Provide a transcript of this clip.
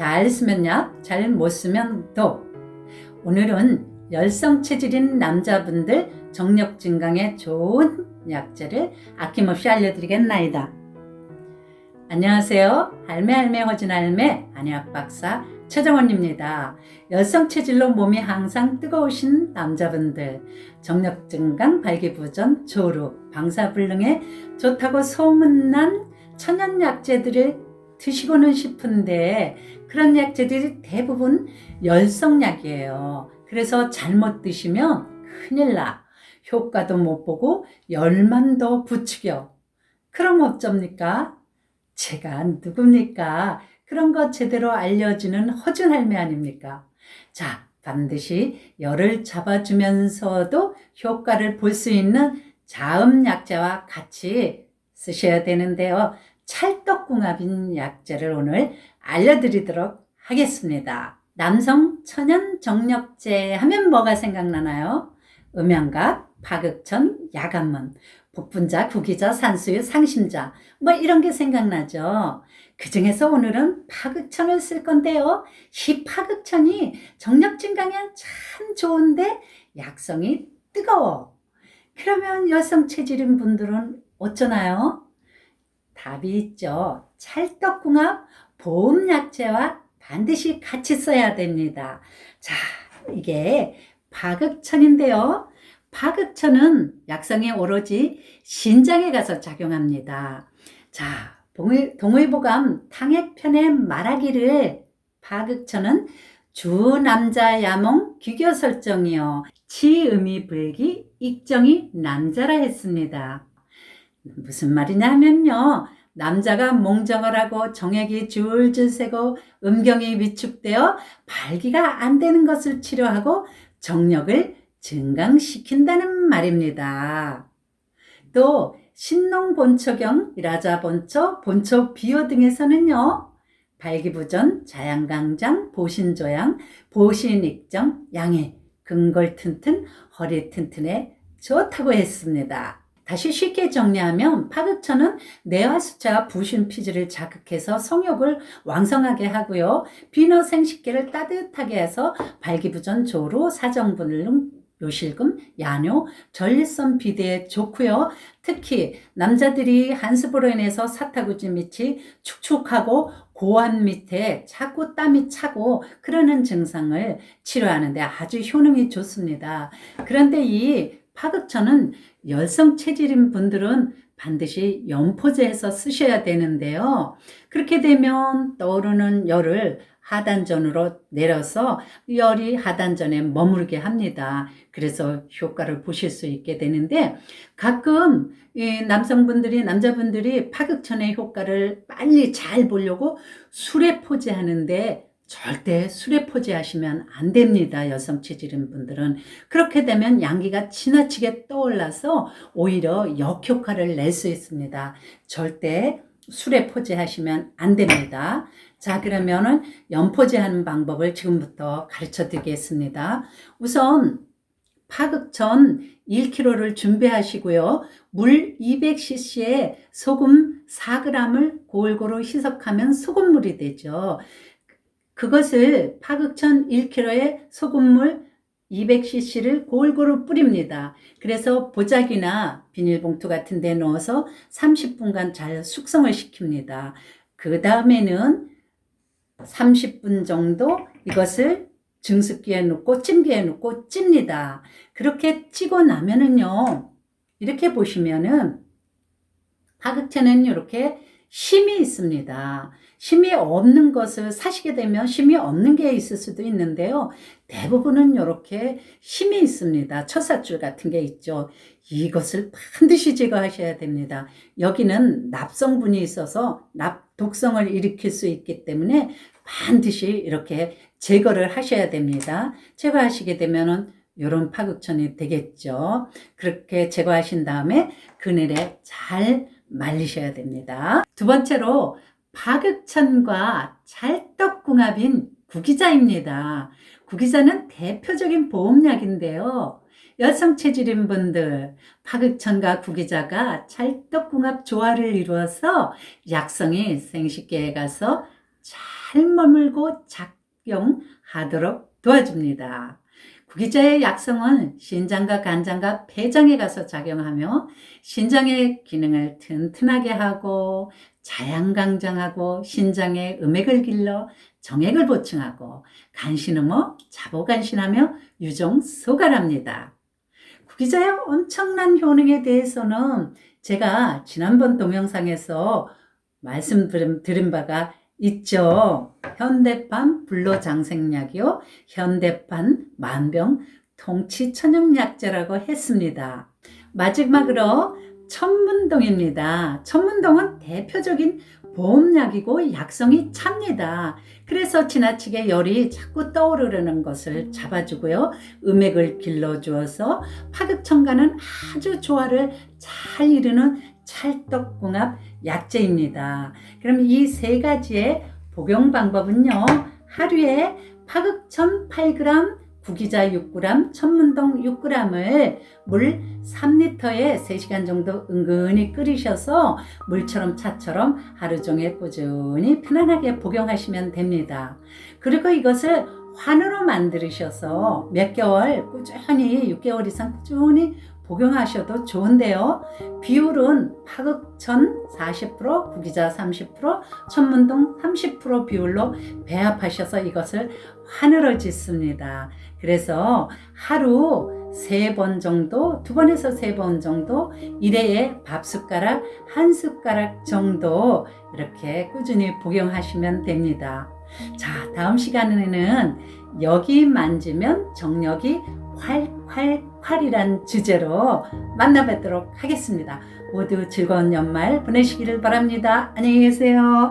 잘 쓰면 약, 잘 못 쓰면 독. 오늘은 열성 체질인 남자분들 정력 증강에 좋은 약재를 아낌없이 알려드리겠나이다. 안녕하세요. 할매 할매 허진 할매 안약 박사 최정원입니다. 열성 체질로 몸이 항상 뜨거우신 남자분들 정력 증강 발기부전 조루 방사불능에 좋다고 소문난 천연 약재들을 드시고는 싶은데 그런 약재들이 대부분 열성약이에요. 그래서 잘못 드시면 큰일 나. 효과도 못 보고 열만 더 부추겨. 그럼 어쩝니까? 제가 누굽니까? 그런 거 제대로 알려주는 허준 할매 아닙니까? 자, 반드시 열을 잡아주면서도 효과를 볼 수 있는 자음 약재와 같이 쓰셔야 되는데요. 찰떡궁합인 약재를 오늘 알려드리도록 하겠습니다. 남성 천연 정력제 하면 뭐가 생각나나요? 음양갑, 파극천, 야간문, 복분자, 구기자, 산수유, 상심자 뭐 이런 게 생각나죠. 그 중에서 오늘은 파극천을 쓸 건데요. 이 파극천이 정력 증강에 참 좋은데 약성이 뜨거워. 그러면 여성 체질인 분들은 어쩌나요? 답이 있죠. 찰떡궁합 보험약재와 반드시 같이 써야 됩니다. 자, 이게 파극천인데요. 파극천은 약성이 오로지 신장에 가서 작용합니다. 자, 동의, 동의보감 탕액편에 말하기를 파극천은 주 남자 야몽 귀교 설정이요. 치음이 불기 익정이 남자라 했습니다. 무슨 말이냐면요. 남자가 몽정을 하고 정액이 줄줄 새고 음경이 위축되어 발기가 안 되는 것을 치료하고 정력을 증강시킨다는 말입니다. 또 신농 본초경, 라자 본초, 본초 비호 등에서는요. 발기부전, 자양강장, 보신조양, 보신익정, 양해, 근골 튼튼, 허리 튼튼에 좋다고 했습니다. 다시 쉽게 정리하면 파극천은 뇌하수체와 부신피질을 자극해서 성욕을 왕성하게 하고요. 비너 생식기를 따뜻하게 해서 발기부전 조로 사정분을 요실금, 야뇨, 전립선 비대에 좋고요. 특히 남자들이 한습으로 인해서 사타구지 밑이 축축하고 고환 밑에 자꾸 땀이 차고 그러는 증상을 치료하는데 아주 효능이 좋습니다. 그런데 이 파극천은 열성 체질인 분들은 반드시 연포제해서 쓰셔야 되는데요. 그렇게 되면 떠오르는 열을 하단전으로 내려서 열이 하단전에 머무르게 합니다. 그래서 효과를 보실 수 있게 되는데 가끔 남성분들이 남자분들이 파극천의 효과를 빨리 잘 보려고 술에 포제하는데 절대 술에 포제하시면 안 됩니다. 여성 체질인 분들은. 그렇게 되면 양기가 지나치게 떠올라서 오히려 역효과를 낼 수 있습니다. 절대 술에 포제하시면 안 됩니다. 자, 그러면은 연포제하는 방법을 지금부터 가르쳐 드리겠습니다. 우선 파극 전 1kg를 준비하시고요. 물 200cc에 소금 4g을 골고루 희석하면 소금물이 되죠. 그것을 파극천 1kg에 소금물 200cc를 골고루 뿌립니다. 그래서 보자기나 비닐봉투 같은 데 넣어서 30분간 잘 숙성을 시킵니다. 그 다음에는 30분 정도 이것을 증습기에 넣고 찜기에 넣고 찝니다. 그렇게 찌고 나면은요, 이렇게 보시면은 파극체는 이렇게 심이 있습니다. 심이 없는 것을 사시게 되면 심이 없는 게 있을 수도 있는데요. 대부분은 이렇게 심이 있습니다. 첫사줄 같은 게 있죠. 이것을 반드시 제거하셔야 됩니다. 여기는 납성분이 있어서 납 독성을 일으킬 수 있기 때문에 반드시 이렇게 제거를 하셔야 됩니다. 제거하시게 되면은 이런 파극천이 되겠죠. 그렇게 제거하신 다음에 그늘에 잘 말리셔야 됩니다. 두 번째로 파극천과 찰떡궁합인 구기자입니다. 구기자는 대표적인 보험약인데요. 여성 체질인 분들, 파극천과 구기자가 찰떡궁합 조화를 이루어서 약성이 생식기에 가서 잘잘 머물고 작용하도록 도와줍니다. 구기자의 약성은 신장과 간장과 폐장에 가서 작용하며 신장의 기능을 튼튼하게 하고 자양강장하고 신장의 음액을 길러 정액을 보충하고 간신음어 자보간신하며 유종 소갈합니다. 구기자의 엄청난 효능에 대해서는 제가 지난번 동영상에서 말씀드린 바가 있죠. 현대판 불로장생약이요. 현대판 만병 통치천연약제라고 했습니다. 마지막으로 천문동입니다. 천문동은 대표적인 보험약이고 약성이 찹니다. 그래서 지나치게 열이 자꾸 떠오르는 것을 잡아주고요. 음액을 길러주어서 파극청과는 아주 조화를 잘 이루는 찰떡궁합 약제입니다. 그럼 이 세 가지의 복용 방법은요. 하루에 파극천 8g, 구기자 6g, 천문동 6g을 물 3리터에 3시간 정도 은근히 끓이셔서 물처럼 차처럼 하루 종일 꾸준히 편안하게 복용하시면 됩니다. 그리고 이것을 환으로 만드셔서 몇 개월 꾸준히 6개월 이상 꾸준히 복용하셔도 좋은데요. 비율은 파극천 40%, 구기자 30%, 천문동 30% 비율로 배합하셔서 이것을 환으로 짓습니다. 그래서 하루 세 번 정도, 두 번에서 세 번 정도, 일회에 밥 숟가락, 한 숟가락 정도 이렇게 꾸준히 복용하시면 됩니다. 자, 다음 시간에는 여기 만지면 정력이 콸콸 콸이란 주제로 만나 뵙도록 하겠습니다. 모두 즐거운 연말 보내시기를 바랍니다. 안녕히 계세요.